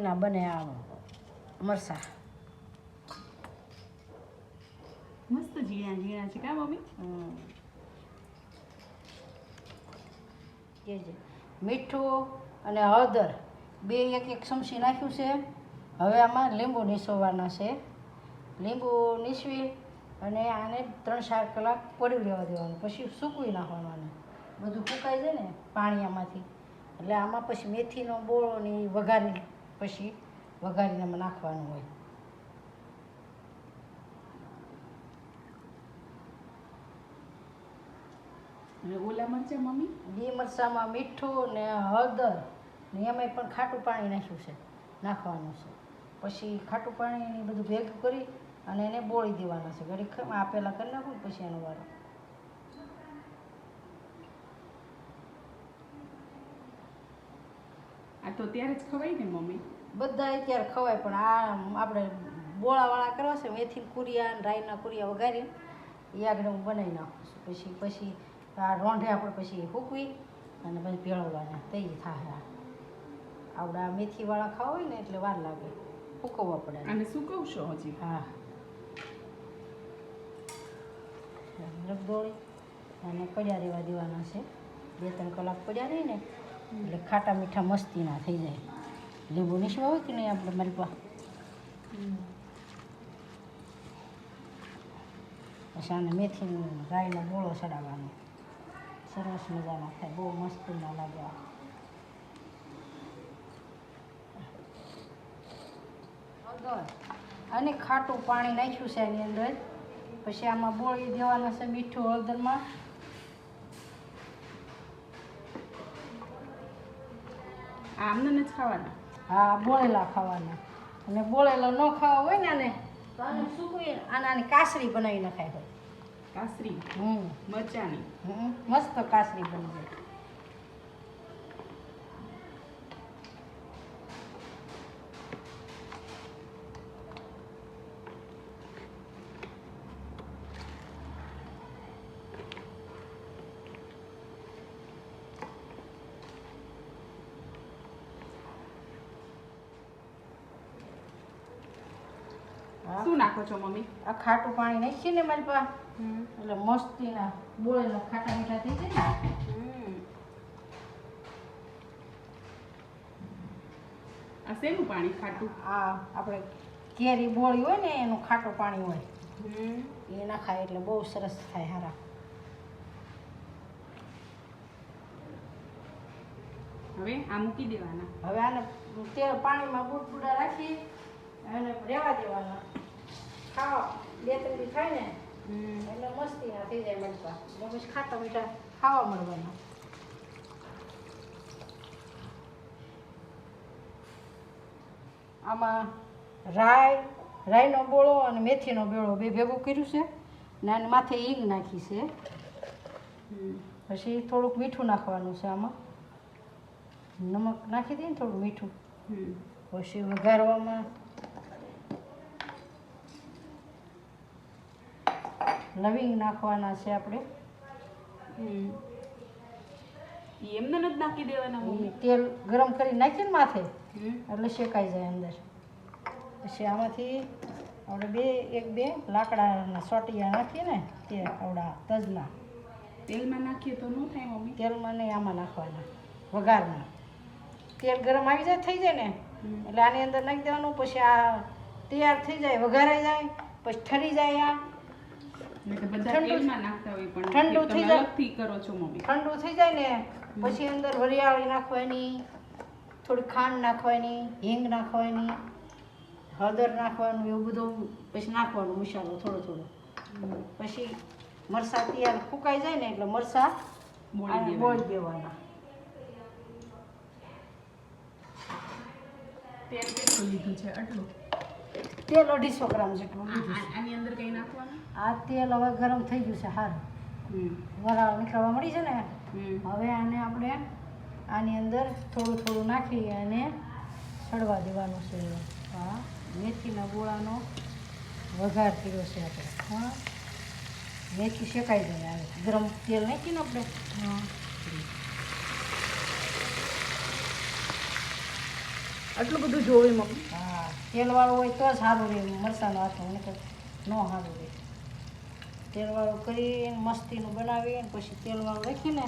ના બને આ મરસા. મસ્ત ઝીણા ઝીણા છે કા મમ્મી? મીઠું અને હળદર. બે એક એક ચમચી નાખ્યું છે. હવે આમાં લીંબુ નીસવવાના છે. લીંબુ નીસવી અને આને ત્રણ ચાર કલાક પડી રહેવા દેવાનું. પછી સૂકવી નાખવાનું. આને બધું સુકાઈ જાય ને પાણી આમાંથી. એટલે આમાં પછી મેથીનો બોળો ને વઘારી પછી વઘારીને એમાં નાખવાનું હોય. અને ઓલા મરચા મમ્મી? બે મરચાંમાં મીઠું ને હળદર ને એમાંય પણ ખાટું પાણી નાખ્યું છે નાખવાનું છે. પછી ખાટું પાણી બધું ભેગું કરી અને એને બોળી દેવાના છે. ઘડી આપેલા કરી નાખું ને પછી એનો વારો. આ તો ત્યારે જ ખવાય ને મમ્મી? બધા અત્યારે ખવાય પણ આ આપણે બોળાવાળા કરવા છે મેથી કુરિયા અને રાઈના કુરિયા વઘારીને એ આગળ હું બનાવી નાખું છું. પછી પછી આ રોંઢે આપણે પછી હૂકવી અને પછી ભેળવવાના. તૈયાર થાય આ. આવડા મેથીવાળા ખાવા હોય ને એટલે વાર લાગે. સૂકવવા પડે. અને સૂકવશો હજી? હા. રગદોળી અને પડ્યા રહેવા દેવાના છે. બે ત્રણ કલાક પડ્યા રહીને એટલે ખાટા મીઠા મસ્તીના થઈ જાય. લીંબુ શું હોય કે નહીં આપણે? મારી પાસે? પછી આને મેથી રાઈનો બોળો ચડાવવાનો. સરસ મજાના થાય, બહુ મસ્તીના લાગે આ. હળદર અને ખાટું પાણી નાખ્યું છે એની અંદર. પછી આમાં બોળી દેવાના છે મીઠું હળદરમાં. આમને નથી ખાવાના. હા બોળેલા ખાવાના. અને બોળેલા ન ખાવા હોય ને આને તો આને સૂકવી આને આની કાસરી બનાવી નખાય હોય કાસરી? હમ. મરચાની? હમ. મસ્ત કાસરી બની જાય. નાખો છો મમ્મી. આ ખાટું પાણી નાખીએ ને મારી પા એટલે મસ્તીના બોળેલા ખાટા મીઠા થઈ જાય ને. આ શેનું પાણી ખાટું? આ આપણે કેરી બોળી હોય ને એનું ખાટું પાણી હોય. એ નાખાય એટલે બહુ સરસ થાય હારા. હવે આ મૂકી દેવાના. હવે આને તેલ પાણીમાં બુડબુડા રાખી અને રેવા દેવાના. ખાવા બે ત્રણ દી ખાય ને. એટલે મસ્તી આ થઈ જાય મરચા એટલે પછી ખાટા મીઠા ખાવા મળવાના. આમાં રાઈ રાઈનો બોળો અને મેથીનો બેળો બે ભેગું કર્યું છે ને આને માથે ઈંગ નાખી છે. પછી થોડુંક મીઠું નાખવાનું છે આમાં. નમક નાખી દઈએ ને થોડું મીઠું. પછી વઘારવામાં લવિંગ નાખવાના છે આપણે. એમને નથી નાખી દેવાના મમ્મી? તેલ ગરમ કરી નાખીએ ને માથે એટલે શેકાઈ જાય અંદર. પછી આમાંથી આપણે બે એક બે લાકડાના સોટિયા નાખીએ ને તે આવડા તજના. તેલમાં નાખીએ તો ન થાય મમ્મી? તેલમાં નહીં આમાં નાખવાના વઘારમાં. તેલ ગરમ આવી જાય થઈ જાય ને. એટલે આની અંદર નાખી દેવાનું પછી આ તૈયાર થઈ જાય વઘારાઈ જાય પછી ઠરી જાય આ. ઠંડુ- થઈ જાય. કરો છો મમ્મી. ઠંડુ થઈ જાય ને પછી અંદર વરિયાળી નાખવાની થોડી ખાંડ નાખવાની હિંગ નાખવાની હળદર નાખવાનું એવું બધું પછી નાખવાનું મસાલો થોડો થોડો. પછી મરસા તૈયાર ફૂકાઈ જાય ને એટલે મરસા. બોળી દેવાના. તેલ કેટલું લીધું છે? આટલું? તેલ અઢીસો ગ્રામ જેટલું આની અંદર કઈ નાખવાનું? આ તેલ હવે ગરમ થઈ ગયું છે સારું વરાળ નીકળવા મળી છે ને? હવે આને આપણે આની અંદર થોડું થોડું નાખી અને સડવા દેવાનું છે. હા મેથીના ગોળાનો વઘાર કર્યો છે આપણે. હા. મેથી શેકાઈ જાય આવે. ગરમ તેલ નાખીને આપણે. હા. આટલું બધું જોવે મમ્મી. હા. તેલવાળું હોય તો સારું રહે મરચાંનું આથું તો ન સારું રહે. તેલવાળું કરીને મસ્તીનું બનાવીને પછી તેલવાળું રાખીને